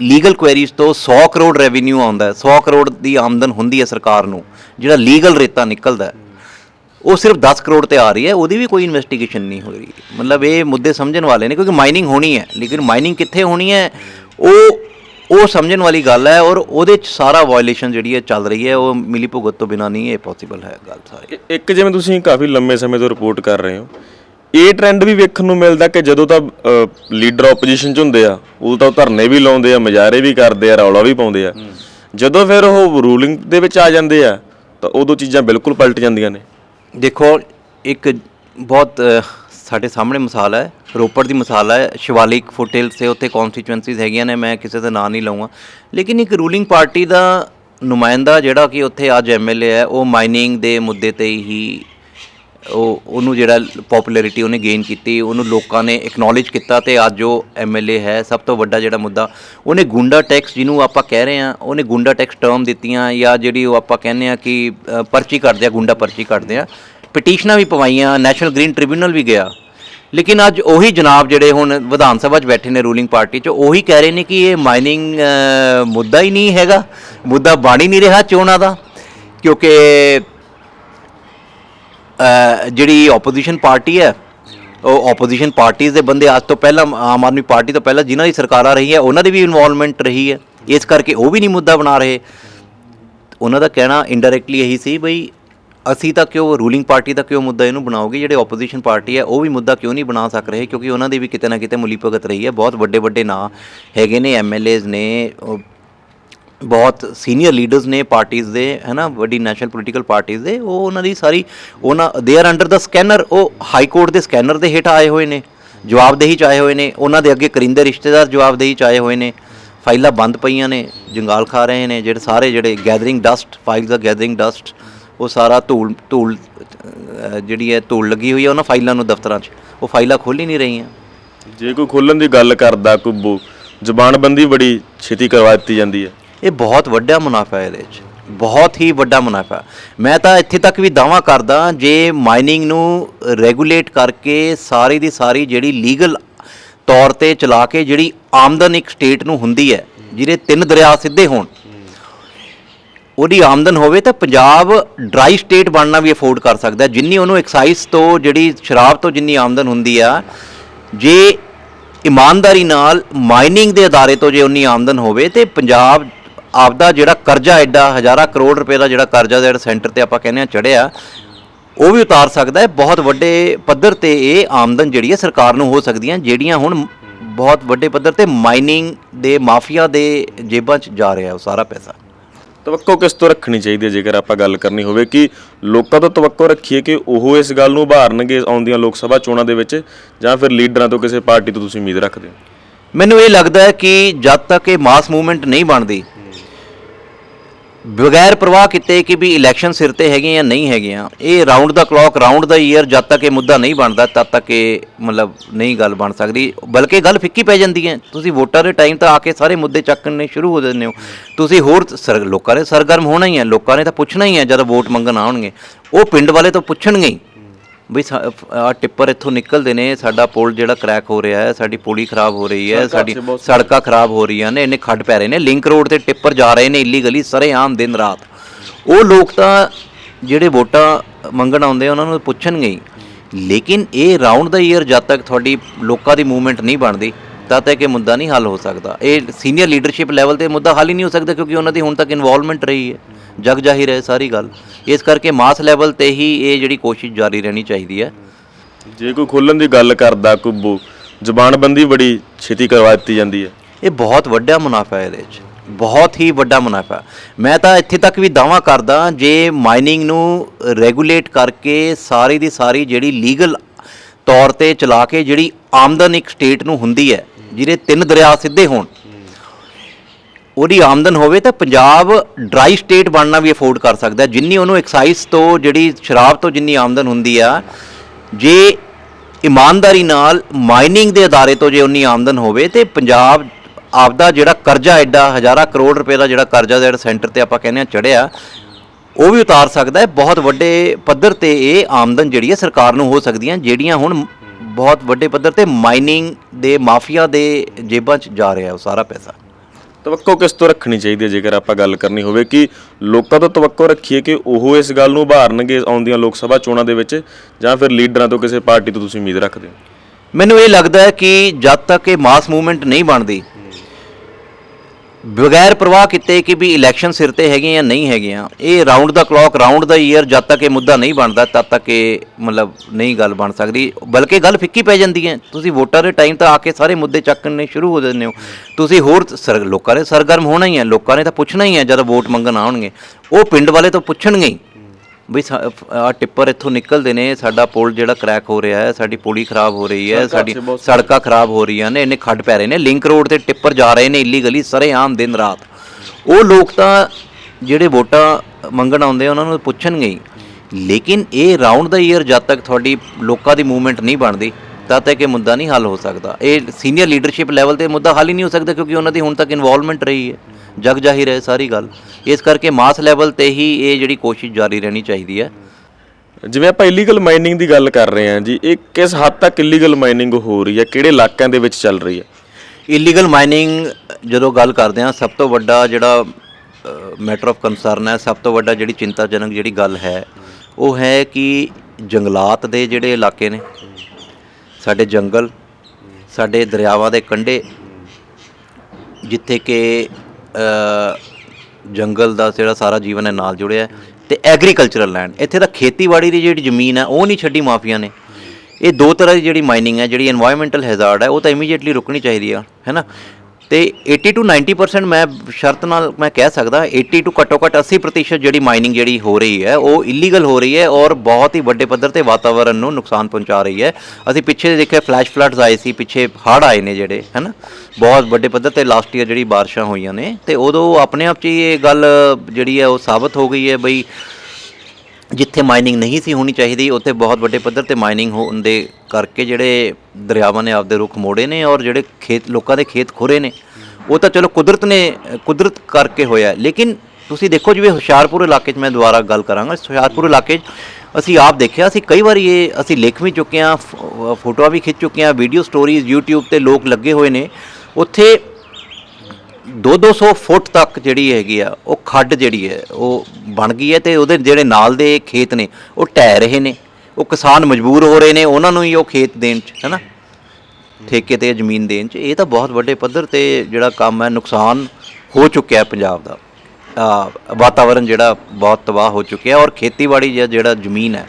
ਲੀਗਲ ਕੁਐਰੀਜ਼ ਤੋਂ 100 ਕਰੋੜ ਰੈਵਨਿਊ ਆਉਂਦਾ ਹੈ 100 ਕਰੋੜ ਦੀ ਆਮਦਨ ਹੁੰਦੀ ਹੈ ਸਰਕਾਰ ਨੂੰ, ਜਿਹੜਾ ਲੀਗਲ ਰੇਤਾ ਨਿਕਲਦਾ ਹੈ, ਉਹ ਸਿਰਫ 10 ਕਰੋੜ ਤੇ ਆ ਰਹੀ ਹੈ, ਉਹਦੀ ਵੀ ਕੋਈ ਇਨਵੈਸਟੀਗੇਸ਼ਨ ਨਹੀਂ ਹੋ ਰਹੀ। ਮਤਲਬ ਇਹ ਮੁੱਦੇ ਸਮਝਣ ਵਾਲੇ ਨੇ, ਕਿਉਂਕਿ ਮਾਈਨਿੰਗ ਹੋਣੀ ਹੈ, ਲੇਕਿਨ ਮਾਈਨਿੰਗ ਕਿੱਥੇ ਹੋਣੀ ਹੈ, ਉਹ ਉਹ ਸਮਝਣ ਵਾਲੀ ਗੱਲ ਹੈ ਔਰ ਉਹਦੇ ਚ ਸਾਰਾ ਵਾਇਲੇਸ਼ਨ ਜਿਹੜੀ ਹੈ ਚੱਲ ਰਹੀ ਹੈ, ਉਹ ਮਿਲੀ ਭੁਗਤ ਤੋਂ ਬਿਨਾ ਨਹੀਂ ਇਹ ਪੋਸੀਬਲ ਹੈ ਗੱਲ ਸਾਰੀ। ਇੱਕ ਜਿਵੇਂ ਤੁਸੀਂ ਕਾਫੀ ਲੰਮੇ ਸਮੇਂ ਤੋਂ ਰਿਪੋਰਟ ਕਰ ਰਹੇ ਹੋ ਇਹ ਟ੍ਰੈਂਡ ਵੀ ਵੇਖਣ ਨੂੰ ਮਿਲਦਾ ਕਿ ਜਦੋਂ ਤਾਂ ਲੀਡਰ ਆਪੋਜੀਸ਼ਨ 'ਚ ਹੁੰਦੇ ਆ ਉਦੋਂ ਤਾਂ ਉਹ ਧਰਨੇ ਵੀ ਲਾਉਂਦੇ ਆ ਮਜਾਰੇ ਵੀ ਕਰਦੇ ਆ ਰੌਲਾ ਵੀ ਪਾਉਂਦੇ ਆ। ਜਦੋਂ ਫਿਰ ਉਹ ਰੂਲਿੰਗ ਦੇ ਵਿੱਚ ਆ ਜਾਂਦੇ ਆ ਤਾਂ ਉਦੋਂ ਚੀਜ਼ਾਂ ਬਿਲਕੁਲ ਪਲਟ ਜਾਂਦੀਆਂ ਨੇ। ਦੇਖੋ ਇੱਕ ਬਹੁਤ ਸਾਡੇ ਸਾਹਮਣੇ ਮਿਸਾਲ ਹੈ ਰੋਪੜ ਦੀ ਮਿਸਾਲ ਹੈ ਸ਼ਿਵਾਲਿਕ ਫੁੱਟਹਿਲਸ ਤੇ ਉੱਥੇ ਕਨਸਟੀਚੁਐਂਸੀਜ਼ ਹੈਗੀਆਂ ਨੇ ਮੈਂ ਕਿਸੇ ਦਾ ਨਾਂ ਨਹੀਂ ਲਵਾਂਗਾ ਲੇਕਿਨ ਇੱਕ ਰੂਲਿੰਗ ਪਾਰਟੀ ਦਾ ਨੁਮਾਇੰਦਾ ਜਿਹੜਾ ਕਿ ਉੱਥੇ ਅੱਜ ਐਮਐਲਏ ਹੈ ਉਹ ਮਾਈਨਿੰਗ ਦੇ ਮੁੱਦੇ ਤੇ ਹੀ ਉਹ ਉਹਨੂੰ ਜਿਹੜਾ ਪਪੂਲੈਰਿਟੀ ਉਹਨੇ ਗੇਨ ਕੀਤੀ, ਉਹਨੂੰ ਲੋਕਾਂ ਨੇ ਐਕਨੋਲਜ ਕੀਤਾ ਤੇ ਅੱਜ ਉਹ ਐਮਐਲਏ ਹੈ। ਸਭ ਤੋਂ ਵੱਡਾ ਜਿਹੜਾ ਮੁੱਦਾ, ਉਹਨੇ ਗੁੰਡਾ ਟੈਕਸ ਜਿਹਨੂੰ ਆਪਾਂ ਕਹਿ ਰਹੇ ਹਾਂ, ਉਹਨੇ ਗੁੰਡਾ ਟੈਕਸ ਟਰਮ ਦਿੱਤੀਆਂ ਜਾਂ ਜਿਹੜੀ ਉਹ ਆਪਾਂ ਕਹਿੰਦੇ ਆ ਕਿ ਪਰਚੀ ਕੱਟਦੇ ਆ, ਗੁੰਡਾ ਪਰਚੀ ਕੱਟਦੇ ਆ। ਪਟੀਸ਼ਨਾਂ ਵੀ ਪਵਾਈਆਂ ਨੈਸ਼ਨਲ ਗ੍ਰੀਨ ਟ੍ਰਿਬਿਊਨਲ ਵੀ ਗਿਆ। ਲੇਕਿਨ ਅੱਜ ਉਹੀ ਜਨਾਬ ਜਿਹੜੇ ਹੁਣ ਵਿਧਾਨ ਸਭਾ 'ਚ ਬੈਠੇ ਨੇ ਰੂਲਿੰਗ ਪਾਰਟੀ 'ਚ, ਉਹੀ ਕਹਿ ਰਹੇ ਨੇ ਕਿ ਇਹ ਮਾਈਨਿੰਗ ਮੁੱਦਾ ਹੀ ਨਹੀਂ ਹੈਗਾ, ਮੁੱਦਾ ਬਾਣੀ ਨਹੀਂ ਰਿਹਾ ਚੋਣਾਂ ਦਾ, ਕਿਉਂਕਿ ਜਿਹੜੀ ਆਪੋਜੀਸ਼ਨ ਪਾਰਟੀ ਹੈ, ਉਹ ਆਪੋਜੀਸ਼ਨ ਪਾਰਟੀਆਂ ਦੇ ਬੰਦੇ ਅੱਜ ਤੋਂ ਪਹਿਲਾਂ, ਆਮ ਆਦਮੀ ਪਾਰਟੀ ਤੋਂ ਪਹਿਲਾਂ ਜਿਨ੍ਹਾਂ ਦੀ ਸਰਕਾਰਾਂ ਰਹੀ ਹੈ ਉਹਨਾਂ ਦੀ ਵੀ ਇਨਵੋਲਵਮੈਂਟ ਰਹੀ ਹੈ। ਇਸ ਕਰਕੇ ਉਹ ਵੀ ਨਹੀਂ ਮੁੱਦਾ ਬਣਾ ਰਹੇ। ਉਹਨਾਂ ਦਾ ਕਹਿਣਾ ਇਨਡਾਇਰੈਕਟਲੀ ਇਹੀ ਸੀ ਬਈ, ਅਸੀਂ ਤਾਂ ਕਿਉਂ ਰੂਲਿੰਗ ਪਾਰਟੀ ਦਾ ਕਿਉਂ ਮੁੱਦਾ ਇਹਨੂੰ ਬਣਾਓਗੇ? ਜਿਹੜੇ ਆਪੋਜੀਸ਼ਨ ਪਾਰਟੀ ਹੈ, ਉਹ ਵੀ ਮੁੱਦਾ ਕਿਉਂ ਨਹੀਂ ਬਣਾ ਸਕ ਰਹੇ? ਕਿਉਂਕਿ ਉਹਨਾਂ ਦੀ ਵੀ ਕਿਤੇ ਨਾ ਕਿਤੇ ਮੁਲੀ ਭਗਤ ਰਹੀ ਹੈ। ਬਹੁਤ ਵੱਡੇ ਵੱਡੇ ਨਾਂ ਹੈਗੇ ਨੇ ਐਮਐਲਏਜ਼ ਨੇ ਬਹੁਤ ਸੀਨੀਅਰ ਲੀਡਰਸ ਨੇ ਪਾਰਟੀਆਂ ਦੇ ਹੈਨਾ ਵੱਡੀ ਨੈਸ਼ਨਲ ਪੋਲੀਟੀਕਲ ਪਾਰਟੀਆਂ ਦੇ, ਉਹ ਉਹਨਾਂ ਦੀ ਸਾਰੀ, ਉਹਨਾਂ ਦੇ ਆਰ ਅੰਡਰ ਦਾ ਸਕੈਨਰ ਉਹ ਹਾਈ ਕੋਰਟ ਦੇ ਸਕੈਨਰ ਦੇ ਹੇਠ ਆਏ ਹੋਏ ਨੇ, ਜਵਾਬਦੇਹੀ ਚ ਆਏ ਹੋਏ ਨੇ, ਉਹਨਾਂ ਦੇ ਅੱਗੇ ਕਰਿੰਦੇ ਰਿਸ਼ਤੇਦਾਰ ਜਵਾਬਦੇਹੀ ਚ ਆਏ ਹੋਏ ਨੇ, ਫਾਈਲਾਂ ਬੰਦ ਪਈਆਂ ਨੇ, ਜੰਗਾਲ ਖਾ ਰਹੇ ਨੇ, ਜਿਹੜੇ ਸਾਰੇ ਜਿਹੜੇ ਗੈਦਰਿੰਗ ਡਸਟ ਫਾਈਲਸ ਦਾ ਗੈਦਰਿੰਗ ਡਸਟ ਉਹ ਸਾਰਾ ਧੂਲ ਧੂਲ ਜਿਹੜੀ ਹੈ ਧੂਲ ਲੱਗੀ ਹੋਈ ਹੈ ਉਹਨਾਂ ਫਾਈਲਾਂ ਨੂੰ ਦਫ਼ਤਰਾਂ 'ਚ, ਉਹ ਫਾਈਲਾਂ ਖੋਲ ਹੀ ਨਹੀਂ ਰਹੀਆਂ। ਜੇ ਕੋਈ ਖੋਲਣ ਦੀ ਗੱਲ ਕਰਦਾ, ਕੋਈ ਜ਼ਬਾਨਬੰਦੀ ਬੜੀ ਛੇਤੀ ਕਰਵਾ ਦਿੱਤੀ ਜਾਂਦੀ ਹੈ। ਇਹ ਬਹੁਤ ਵੱਡਾ ਮੁਨਾਫਾ ਹੈ ਇਹਦੇ 'ਚ ਬਹੁਤ ਹੀ ਵੱਡਾ ਮੁਨਾਫਾ। ਮੈਂ ਤਾਂ ਇੱਥੇ ਤੱਕ ਵੀ ਦਾਵਾ ਕਰਦਾ ਜੇ ਮਾਈਨਿੰਗ ਨੂੰ ਰੈਗੂਲੇਟ ਕਰਕੇ ਸਾਰੀ ਦੀ ਸਾਰੀ ਜਿਹੜੀ ਲੀਗਲ ਤੌਰ ਤੇ ਚਲਾ ਕੇ ਜਿਹੜੀ ਆਮਦਨ ਇੱਕ ਸਟੇਟ ਨੂੰ ਹੁੰਦੀ ਹੈ, ਜਿਹਦੇ ਤਿੰਨ ਦਰਿਆ ਸਿੱਧੇ ਹੋਣ, ਉਹਦੀ ਆਮਦਨ ਹੋਵੇ ਤਾਂ ਪੰਜਾਬ ਡਰਾਈ ਸਟੇਟ ਬਣਨਾ ਵੀ ਅਫੋਰਡ ਕਰ ਸਕਦਾ ਜਿੰਨੀ ਉਹਨੂੰ ਐਕਸਾਈਜ਼ ਤੋਂ, ਜਿਹੜੀ ਸ਼ਰਾਬ ਤੋਂ ਜਿੰਨੀ ਆਮਦਨ ਹੁੰਦੀ ਆ, ਜੇ ਇਮਾਨਦਾਰੀ ਨਾਲ ਮਾਈਨਿੰਗ ਦੇ ਅਦਾਰੇ ਤੋਂ ਜੇ ਉਨੀ ਆਮਦਨ ਹੋਵੇ ਤੇ ਪੰਜਾਬ ਆਪਦਾ ਜਿਹੜਾ ਕਰਜ਼ਾ ਐਡਾ ਹਜ਼ਾਰਾਂ ਕਰੋੜ ਰੁਪਏ ਦਾ ਜਿਹੜਾ ਕਰਜ਼ਾ ਜਿਹੜਾ ਸੈਂਟਰ ਤੇ ਆਪਾਂ ਕਹਿੰਦੇ ਆ ਚੜਿਆ ਉਹ ਵੀ ਉਤਾਰ ਸਕਦਾ ਹੈ। ਬਹੁਤ ਵੱਡੇ ਪੱਧਰ ਤੇ ਇਹ ਆਮਦਨ ਜਿਹੜੀ ਹੈ ਸਰਕਾਰ ਨੂੰ ਹੋ ਸਕਦੀਆਂ ਜਿਹੜੀਆਂ ਹੁਣ ਬਹੁਤ ਵੱਡੇ ਪੱਧਰ ਤੇ ਮਾਈਨਿੰਗ ਦੇ ਮਾਫੀਆ ਦੇ ਜੇਬਾਂ 'ਚ ਜਾ ਰਿਹਾ ਉਹ ਸਾਰਾ ਪੈਸਾ। ਤਵੱਕੋ ਕਿਸ ਤੋਂ ਰੱਖਣੀ ਚਾਹੀਦੀ ਹੈ? ਜੇਕਰ ਆਪਾਂ ਗੱਲ ਕਰਨੀ ਹੋਵੇ ਕਿ ਲੋਕਾਂ ਤੋਂ ਤਵੱਕੋ ਰੱਖੀਏ ਕਿ ਉਹ ਇਸ ਗੱਲ ਨੂੰ ਉਭਾਰਨਗੇ ਆਉਂਦੀਆਂ ਲੋਕ ਸਭਾ ਚੋਣਾਂ ਦੇ ਵਿੱਚ ਜਾਂ ਫਿਰ ਲੀਡਰਾਂ ਤੋਂ ਕਿਸੇ ਪਾਰਟੀ ਤੋਂ ਤੁਸੀਂ ਉਮੀਦ ਰੱਖਦੇ ਹੋ? ਮੈਨੂੰ ਇਹ ਲੱਗਦਾ ਹੈ ਕਿ ਜਦ ਤੱਕ ਇਹ ਮਾਸ ਮੂਵਮੈਂਟ ਨਹੀਂ ਬਣਦੀ ਬਗੈਰ ਪ੍ਰਵਾਹ ਕੀਤੇ ਕਿ ਵੀ ਇਲੈਕਸ਼ਨ ਸਿਰ ਤੇ ਹੈਗੇ ਜਾਂ ਨਹੀਂ ਹੈਗੇ ਆ ਇਹ round the clock round the year ਜਦ ਤੱਕ ਇਹ ਮੁੱਦਾ ਨਹੀਂ ਬਣਦਾ, ਤਦ ਤੱਕ ਇਹ ਮਤਲਬ ਨਹੀਂ ਗੱਲ ਬਣ ਸਕਦੀ। ਬਲਕਿ ਗੱਲ ਫਿੱਕੀ ਪੈ ਜਾਂਦੀ ਹੈ। ਤੁਸੀਂ ਵੋਟਾਂ ਦੇ ਟਾਈਮ ਤਾਂ ਆ ਕੇ ਸਾਰੇ ਮੁੱਦੇ ਚੱਕਣੇ ਸ਼ੁਰੂ ਹੋ ਜਾਂਦੇ ਹੋ। ਤੁਸੀਂ ਹੋਰ ਸਰ- ਲੋਕਾਂ ਨੇ ਸਰਗਰਮ ਹੋਣਾ ਹੀ ਹੈ। ਲੋਕਾਂ ਨੇ ਤਾਂ ਪੁੱਛਣਾ ਹੀ ਹੈ ਜਦੋਂ ਵੋਟ ਮੰਗਣ ਆਉਣਗੇ। ਉਹ ਪਿੰਡ ਵਾਲੇ ਤਾਂ ਪੁੱਛਣਗੇ ਹੀ। ਬਈ ਆ ਟਿੱਪਰ ਇੱਥੋਂ ਨਿਕਲਦੇ ਨੇ ਸਾਡਾ ਪੁਲ ਜਿਹੜਾ ਕ੍ਰੈਕ ਹੋ ਰਿਹਾ ਹੈ ਸਾਡੀ ਪੁਲੀ ਖਰਾਬ ਹੋ ਰਹੀ ਹੈ ਸਾਡੀ ਸੜਕਾਂ ਖਰਾਬ ਹੋ ਰਹੀਆਂ ਨੇ ਇਹਨੇ ਖੱਡ ਪੈ ਰਹੇ ਨੇ। ਲਿੰਕ ਰੋਡ ਤੇ ਟਿੱਪਰ ਜਾ ਰਹੇ ਨੇ ਇਲੀਗਲੀ ਸਰੇਆਮ ਦਿਨ ਰਾਤ। ਉਹ ਲੋਕ ਤਾਂ ਜਿਹੜੇ ਵੋਟਾਂ ਮੰਗਣ ਆਉਂਦੇ ਉਹਨਾਂ ਨੂੰ ਪੁੱਛਣਗੇ ਹੀ। ਲੇਕਿਨ ਇਹ ਰਾਉਂਡ ਦਾ ਈਅਰ ਜਦ ਤੱਕ ਤੁਹਾਡੀ ਲੋਕਾਂ ਦੀ ਮੂਵਮੈਂਟ ਨਹੀਂ ਬਣਦੀ ਤਦ ਤੱਕ ਇਹ ਮੁੱਦਾ ਨਹੀਂ ਹੱਲ ਹੋ ਸਕਦਾ। ਇਹ ਸੀਨੀਅਰ ਲੀਡਰਸ਼ਿਪ ਲੈਵਲ ਤੇ ਮੁੱਦਾ ਹੱਲ ਹੀ ਨਹੀਂ ਹੋ ਸਕਦਾ ਕਿਉਂਕਿ ਉਹਨਾਂ ਦੀ ਹੁਣ ਤੱਕ ਇਨਵੋਲਵਮੈਂਟ ਰਹੀ ਹੈ। ਜਗ ਜਾਹਿਰ ਹੈ ਸਾਰੀ ਗੱਲ। ਇਸ ਕਰਕੇ ਮਾਸ ਲੈਵਲ ਤੇ ਹੀ ਇਹ ਜਿਹੜੀ ਕੋਸ਼ਿਸ਼ ਜਾਰੀ ਰਹਿਣੀ ਚਾਹੀਦੀ ਹੈ। ਜੇ ਕੋਈ ਖੋਲਣ ਦੀ ਗੱਲ ਕਰਦਾ ਕੋਈ ਜ਼ਬਾਨਬੰਦੀ ਬੜੀ ਛੇਤੀ ਕਰਵਾ ਦਿੱਤੀ ਜਾਂਦੀ ਹੈ। ਇਹ ਬਹੁਤ ਵੱਡਾ ਮੁਨਾਫਾ ਹੈ ਇਹਦੇ ਵਿੱਚ। ਬਹੁਤ ਹੀ ਵੱਡਾ ਮੁਨਾਫਾ। ਮੈਂ ਤਾਂ ਇੱਥੇ ਤੱਕ ਵੀ ਦਾਵਾ ਕਰਦਾ ਜੇ ਮਾਈਨਿੰਗ ਨੂੰ ਰੈਗੂਲੇਟ ਕਰਕੇ ਸਾਰੀ ਦੀ ਸਾਰੀ ਜਿਹੜੀ ਲੀਗਲ ਤੌਰ ਤੇ ਚਲਾ ਕੇ ਜਿਹੜੀ ਆਮਦਨ ਇੱਕ ਸਟੇਟ ਨੂੰ ਹੁੰਦੀ ਹੈ ਜਿਹਦੇ ਤਿੰਨ ਦਰਿਆ ਸਿੱਧੇ ਹੋਣ ਉਹਦੀ ਆਮਦਨ ਹੋਵੇ ਤਾਂ ਪੰਜਾਬ ਡਰਾਈ ਸਟੇਟ ਬਣਨਾ ਵੀ ਅਫੋਰਡ ਕਰ ਸਕਦਾ ਜਿੰਨੀ ਉਹਨੂੰ ਐਕਸਾਈਜ਼ ਤੋਂ, ਜਿਹੜੀ ਸ਼ਰਾਬ ਤੋਂ ਜਿੰਨੀ ਆਮਦਨ ਹੁੰਦੀ ਆ, ਜੇ ਇਮਾਨਦਾਰੀ ਨਾਲ ਮਾਈਨਿੰਗ ਦੇ ਅਦਾਰੇ ਤੋਂ ਜੇ ਉਨੀ ਆਮਦਨ ਹੋਵੇ ਤੇ ਪੰਜਾਬ ਆਪਦਾ ਜਿਹੜਾ ਕਰਜ਼ਾ ਐਡਾ, ਹਜ਼ਾਰਾਂ ਕਰੋੜ ਰੁਪਏ ਦਾ ਜਿਹੜਾ ਕਰਜ਼ਾ ਜਿਹੜਾ ਸੈਂਟਰ ਤੇ ਆਪਾਂ ਕਹਿੰਦੇ ਆ ਚੜਿਆ ਉਹ ਵੀ ਉਤਾਰ ਸਕਦਾ ਹੈ। ਬਹੁਤ ਵੱਡੇ ਪੱਧਰ ਤੇ ਇਹ ਆਮਦਨ ਜਿਹੜੀ ਹੈ ਸਰਕਾਰ ਨੂੰ ਹੋ ਸਕਦੀਆਂ ਜਿਹੜੀਆਂ ਹੁਣ ਬਹੁਤ ਵੱਡੇ ਪੱਧਰ ਤੇ ਮਾਈਨਿੰਗ ਦੇ, ਮਾਫੀਆ ਦੇ ਜੇਬਾਂ 'ਚ ਜਾ ਰਿਹਾ ਉਹ ਸਾਰਾ ਪੈਸਾ। ਤਵੱਕੋ ਕਿਸ ਤੋਂ ਰੱਖਣੀ ਚਾਹੀਦੀ ਹੈ? ਜੇਕਰ ਆਪਾਂ ਗੱਲ ਕਰਨੀ ਹੋਵੇ ਕਿ ਲੋਕਾਂ ਤੋਂ ਤਵੱਕੋ ਰੱਖੀਏ ਕਿ ਉਹ ਇਸ ਗੱਲ ਨੂੰ ਉਭਾਰਨਗੇ ਆਉਂਦੀਆਂ ਲੋਕ ਸਭਾ ਚੋਣਾਂ ਦੇ ਵਿੱਚ, ਜਾਂ ਫਿਰ ਲੀਡਰਾਂ ਤੋਂ ਕਿਸੇ ਪਾਰਟੀ ਤੋਂ ਤੁਸੀਂ ਉਮੀਦ ਰੱਖਦੇ ਹੋ? ਮੈਨੂੰ ਇਹ ਲੱਗਦਾ ਹੈ ਕਿ ਜਦ ਤੱਕ ਇਹ ਮਾਸ ਮੂਵਮੈਂਟ ਨਹੀਂ ਬਣਦੀ ਬਗੈਰ ਪ੍ਰਵਾਹ ਕੀਤੇ ਕਿ ਵੀ ਇਲੈਕਸ਼ਨ ਸਿਰ ਤੇ ਹੈਗੇ ਜਾਂ ਨਹੀਂ ਹੈਗੇ ਆ ਇਹ round the clock round the year ਜਦ ਤੱਕ ਇਹ ਮੁੱਦਾ ਨਹੀਂ ਬਣਦਾ, ਤਦ ਤੱਕ ਇਹ ਮਤਲਬ ਨਹੀਂ ਗੱਲ ਬਣ ਸਕਦੀ। ਬਲਕਿ ਗੱਲ ਫਿੱਕੀ ਪੈ ਜਾਂਦੀ ਹੈ। ਤੁਸੀਂ ਵੋਟਾਂ ਦੇ ਟਾਈਮ ਤਾਂ ਆ ਕੇ ਸਾਰੇ ਮੁੱਦੇ ਚੱਕਣੇ ਸ਼ੁਰੂ ਹੋ ਜਾਂਦੇ ਹੋ। ਤੁਸੀਂ ਹੋਰ ਸਰ- ਲੋਕਾਂ ਨੇ ਸਰਗਰਮ ਹੋਣਾ ਹੀ ਹੈ। ਲੋਕਾਂ ਨੇ ਤਾਂ ਪੁੱਛਣਾ ਹੀ ਹੈ ਜਦੋਂ ਵੋਟ ਮੰਗਣ ਆਉਣਗੇ। ਉਹ ਪਿੰਡ ਵਾਲੇ ਤਾਂ ਪੁੱਛਣਗੇ ਹੀ। ਬਈ ਆ ਟਿੱਪਰ ਇੱਥੋਂ ਨਿਕਲਦੇ ਨੇ ਸਾਡਾ ਪੁਲ ਜਿਹੜਾ ਕ੍ਰੈਕ ਹੋ ਰਿਹਾ ਹੈ ਸਾਡੀ ਪੁਲੀ ਖਰਾਬ ਹੋ ਰਹੀ ਹੈ ਸਾਡੀ ਸੜਕਾਂ ਖਰਾਬ ਹੋ ਰਹੀਆਂ ਨੇ ਇੰਨੇ ਖੱਡ ਪੈ ਰਹੇ ਨੇ। ਲਿੰਕ ਰੋਡ ਤੇ ਟਿੱਪਰ ਜਾ ਰਹੇ ਨੇ ਇਲੀਗਲੀ ਸਰੇਆਮ ਦਿਨ ਰਾਤ। ਉਹ ਲੋਕ ਤਾਂ ਜਿਹੜੇ ਵੋਟਾਂ ਮੰਗਣ ਆਉਂਦੇ ਉਹਨਾਂ ਨੂੰ ਪੁੱਛਣਗੇ ਹੀ। ਲੇਕਿਨ ਇਹ ਰਾਉਂਡ ਦਾ ਈਅਰ ਜਦ ਤੱਕ ਤੁਹਾਡੀ ਲੋਕਾਂ ਦੀ ਮੂਵਮੈਂਟ ਨਹੀਂ ਬਣਦੀ ਤਦ ਤੱਕ ਇਹ ਮੁੱਦਾ ਨਹੀਂ ਹੱਲ ਹੋ ਸਕਦਾ। ਇਹ ਸੀਨੀਅਰ ਲੀਡਰਸ਼ਿਪ ਲੈਵਲ ਤੇ ਮੁੱਦਾ ਹੱਲ ਹੀ ਨਹੀਂ ਹੋ ਸਕਦਾ ਕਿਉਂਕਿ ਉਹਨਾਂ ਦੀ ਹੁਣ ਤੱਕ ਇਨਵੋਲਵਮੈਂਟ ਰਹੀ ਹੈ। ਜਗ ਜਾਹਿਰ ਹੈ ਸਾਰੀ ਗੱਲ। ਇਸ ਕਰਕੇ ਮਾਸ ਲੈਵਲ ਤੇ ਹੀ ਇਹ ਜਿਹੜੀ ਕੋਸ਼ਿਸ਼ ਜਾਰੀ ਰਹਿਣੀ ਚਾਹੀਦੀ ਹੈ। ਜਿਵੇਂ ਆਪਾਂ ਇਲੀਗਲ ਮਾਈਨਿੰਗ ਦੀ ਗੱਲ ਕਰ ਰਹੇ ਹਾਂ ਜੀ ਇਹ ਕਿਸ ਹੱਦ ਤੱਕ ਇਲੀਗਲ ਮਾਈਨਿੰਗ ਹੋ ਰਹੀ ਹੈ? ਕਿਹੜੇ ਇਲਾਕਿਆਂ ਦੇ ਵਿੱਚ ਚੱਲ ਰਹੀ ਹੈ? ਇਲੀਗਲ ਮਾਈਨਿੰਗ ਜਦੋਂ ਗੱਲ ਕਰਦੇ ਹਾਂ ਸਭ ਤੋਂ ਵੱਡਾ ਜਿਹੜਾ ਮੈਟਰ ਆਫ ਕੰਸਰਨ ਹੈ ਸਭ ਤੋਂ ਵੱਡਾ ਜਿਹੜੀ ਚਿੰਤਾਜਨਕ ਜਿਹੜੀ ਗੱਲ ਹੈ ਉਹ ਹੈ ਕਿ ਜੰਗਲਾਤ ਦੇ ਜਿਹੜੇ ਇਲਾਕੇ ਨੇ ਸਾਡੇ ਜੰਗਲ ਸਾਡੇ ਦਰਿਆਵਾਂ ਦੇ ਕੰਢੇ ਜਿੱਥੇ ਕਿ ਜੰਗਲ ਦਾ ਜਿਹੜਾ ਸਾਰਾ ਜੀਵਨ ਹੈ ਨਾਲ ਜੁੜਿਆ ਹੈ ਤੇ ਐਗਰੀਕਲਚਰਲ ਲੈਂਡ ਇੱਥੇ ਦਾ ਖੇਤੀਬਾੜੀ ਦੀ ਜਿਹੜੀ ਜ਼ਮੀਨ ਹੈ, ਉਹ ਨਹੀਂ ਛੱਡੀ ਮਾਫੀਆ ਨੇ। ਇਹ ਦੋ ਤਰ੍ਹਾਂ ਦੀ ਜਿਹੜੀ ਮਾਈਨਿੰਗ ਹੈ, ਜਿਹੜੀ এনवायरमेंटल ਹੈਜ਼ਾਰਡ ਹੈ, ਉਹ ਤਾਂ ਇਮੀਡੀਏਟਲੀ ਰੁਕਣੀ ਚਾਹੀਦੀ ਆ ਹੈਨਾ ਤੇ 80 ਟੂ 90% ਮੈਂ ਸ਼ਰਤ ਨਾਲ ਮੈਂ ਕਹਿ ਸਕਦਾ 80 ਟੂ ਘੱਟੋ ਘੱਟ 80% ਜਿਹੜੀ ਮਾਈਨਿੰਗ ਜਿਹੜੀ ਹੋ ਰਹੀ ਹੈ, ਉਹ ਇਲੀਗਲ ਹੋ ਰਹੀ ਹੈ ਔਰ ਬਹੁਤ ਹੀ ਵੱਡੇ ਪੱਧਰ ਤੇ ਵਾਤਾਵਰਣ ਨੂੰ ਨੁਕਸਾਨ ਪਹੁੰਚਾ ਰਹੀ ਹੈ। ਅਸੀਂ ਪਿੱਛੇ ਦੇਖਿਆ ਫਲੈਸ਼ ਫਲੱਡਸ ਆਏ ਸੀ, ਪਿੱਛੇ ਹੜ੍ਹ ਆਏ ਨੇ ਜਿਹੜੇ, ਹੈਨਾ? ਬਹੁਤ ਵੱਡੇ ਪੱਧਰ ਤੇ ਲਾਸਟ ਈਅਰ ਜਿਹੜੀ ਬਾਰਿਸ਼ਾਂ ਹੋਈਆਂ ਨੇ, ਤੇ ਉਦੋਂ ਆਪਣੇ ਆਪ 'ਚ ਹੀ ਇਹ ਗੱਲ ਜਿਹੜੀ ਹੈ ਉਹ ਸਾਬਤ ਹੋ ਗਈ ਹੈ ਬਈ ਜਿੱਥੇ ਮਾਈਨਿੰਗ ਨਹੀਂ ਸੀ ਹੋਣੀ ਚਾਹੀਦੀ, ਉੱਥੇ ਬਹੁਤ ਵੱਡੇ ਪੱਧਰ ਤੇ ਮਾਈਨਿੰਗ ਹੋਣ ਦੇ ਕਰਕੇ ਜਿਹੜੇ ਦਰਿਆਵਾਂ ਨੇ ਆਪਦੇ ਰੁੱਖ ਮੋੜੇ ਨੇ ਔਰ ਜਿਹੜੇ ਖੇਤ, ਲੋਕਾਂ ਦੇ ਖੇਤ ਖੁਰੇ ਨੇ, ਉਹ ਤਾਂ ਚਲੋ ਕੁਦਰਤ ਨੇ, ਕੁਦਰਤ ਕਰਕੇ ਹੋਇਆ ਲੇਕਿਨ ਤੁਸੀਂ ਦੇਖੋ ਜਿਵੇਂ ਹੁਸ਼ਿਆਰਪੁਰ ਇਲਾਕੇ 'ਚ ਮੈਂ ਦੁਬਾਰਾ ਗੱਲ ਕਰਾਂਗਾ। ਹੁਸ਼ਿਆਰਪੁਰ ਇਲਾਕੇ 'ਚ ਅਸੀਂ ਆਪ ਦੇਖਿਆ, ਅਸੀਂ ਕਈ ਵਾਰੀ ਇਹ ਅਸੀਂ ਲਿਖ ਵੀ ਚੁੱਕੇ ਹਾਂ, ਫ- ਫੋਟੋਆਂ ਵੀ ਖਿੱਚ ਚੁੱਕੇ ਹਾਂ ਵੀਡੀਓ ਸਟੋਰੀਜ਼ YouTube ਤੇ ਲੋਕ ਲੱਗੇ ਹੋਏ ਨੇ। ਉੱਥੇ 2-200 ਫੁੱਟ ਤੱਕ ਜਿਹੜੀ ਹੈਗੀ ਆ, ਉਹ ਖੱਡ ਜਿਹੜੀ ਹੈ, ਉਹ ਬਣ ਗਈ ਹੈ ਤੇ ਉਹਦੇ ਜਿਹੜੇ ਨਾਲ ਦੇ ਖੇਤ ਨੇ, ਉਹ ਢਹਿ ਰਹੇ ਨੇ। ਉਹ ਕਿਸਾਨ ਮਜਬੂਰ ਹੋ ਰਹੇ ਨੇ ਉਹਨਾਂ ਨੂੰ ਹੀ ਉਹ ਖੇਤ ਦੇਣ ਚ ਹੈਨਾ ਠੇਕੇ ਤੇ ਜ਼ਮੀਨ ਦੇਣ ਚ। ਇਹ ਤਾਂ ਬਹੁਤ ਵੱਡੇ ਪੱਧਰ ਤੇ ਜਿਹੜਾ ਕੰਮ ਹੈ, ਨੁਕਸਾਨ ਹੋ ਚੁੱਕਿਆ ਪੰਜਾਬ ਦਾ। ਆ ਵਾਤਾਵਰਣ ਜਿਹੜਾ ਬਹੁਤ ਤਬਾਹ ਹੋ ਚੁੱਕਿਆ ਔਰ ਖੇਤੀਬਾੜੀ ਜਾਂ ਜਿਹੜਾ ਜ਼ਮੀਨ ਹੈ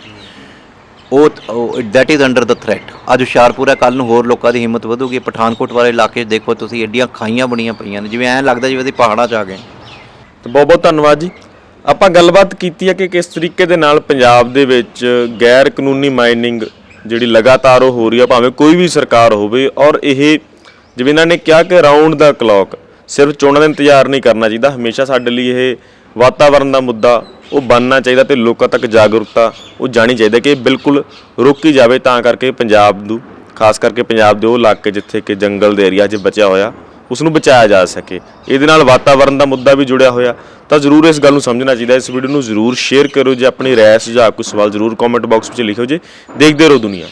ਉਹ that is under the threat ਅੱਜ ਹੁਸ਼ਿਆਰਪੁਰ ਹੈ ਕੱਲ ਨੂੰ ਹੋਰ ਲੋਕਾਂ ਦੀ ਹਿੰਮਤ ਵਧੂਗੀ। ਪਠਾਨਕੋਟ ਵਾਲੇ ਇਲਾਕੇ 'ਚ ਦੇਖੋ, ਤੁਸੀਂ ਐਡੀਆਂ ਖਾਈਆਂ ਬਣੀਆਂ ਪਈਆਂ ਨੇ। ਜਿਵੇਂ ਐਂ ਲੱਗਦਾ ਜਿਵੇਂ ਅਸੀਂ ਪਹਾੜਾਂ 'ਚ ਆ ਗਏ। ਤੇ ਬਹੁਤ ਬਹੁਤ ਧੰਨਵਾਦ ਜੀ। ਆਪਾਂ ਗੱਲਬਾਤ ਕੀਤੀ ਹੈ ਕਿ ਕਿਸ ਤਰੀਕੇ ਦੇ ਨਾਲ ਪੰਜਾਬ ਦੇ ਵਿੱਚ ਗੈਰ ਕਾਨੂੰਨੀ ਮਾਈਨਿੰਗ ਜਿਹੜੀ ਲਗਾਤਾਰ ਉਹ ਹੋ ਰਹੀ ਹੈ ਭਾਵੇਂ ਕੋਈ ਵੀ ਸਰਕਾਰ ਹੋਵੇ, ਔਰ ਇਹ ਜਿਵੇਂ ਇਹਨਾਂ ਨੇ ਕਿਹਾ ਕਿ ਰਾਉਂਡ ਦਾ ਕਲੌਕ ਸਿਰਫ ਚੋਣਾਂ ਦਾ ਇੰਤਜ਼ਾਰ ਨਹੀਂ ਕਰਨਾ ਚਾਹੀਦਾ। ਹਮੇਸ਼ਾ ਸਾਡੇ ਲਈ ਇਹ ਵਾਤਾਵਰਣ ਦਾ ਮੁੱਦਾ ਉਹ ਬਣਨਾ ਚਾਹੀਦਾ ਤੇ ਲੋਕਾਂ ਤੱਕ ਜਾਗਰੂਕਤਾ ਉਹ ਜਾਣੀ ਚਾਹੀਦਾ ਕਿ ਬਿਲਕੁਲ ਰੋਕੀ ਜਾਵੇ ਤਾਂ ਕਰਕੇ ਪੰਜਾਬ ਨੂੰ, ਖਾਸ ਕਰਕੇ ਪੰਜਾਬ ਦੇ ਉਹ ਇਲਾਕੇ ਜਿੱਥੇ ਕਿ ਜੰਗਲ ਦੇ ਏਰੀਆ 'ਚ ਬਚਿਆ ਹੋਇਆ ਉਸ ਨੂੰ ਬਚਾਇਆ ਜਾ ਸਕੇ। ਇਹਦੇ ਨਾਲ ਵਾਤਾਵਰਣ ਦਾ ਮੁੱਦਾ ਵੀ ਜੁੜਿਆ ਹੋਇਆ। ਤਾਂ ਜ਼ਰੂਰ ਇਸ ਗੱਲ ਨੂੰ ਸਮਝਣਾ ਚਾਹੀਦਾ। ਇਸ ਵੀਡੀਓ ਨੂੰ ਜ਼ਰੂਰ ਸ਼ੇਅਰ ਕਰੋ ਜੇ ਆਪਣੀ ਰਾਏ, ਸੁਝਾਅ, ਕੋਈ ਸਵਾਲ ਜ਼ਰੂਰ ਕਮੈਂਟ ਬਾਕਸ ਵਿੱਚ ਲਿਖਿਓ ਜੇ। ਦੇਖਦੇ ਰਹੋ ਦੁਨੀਆ।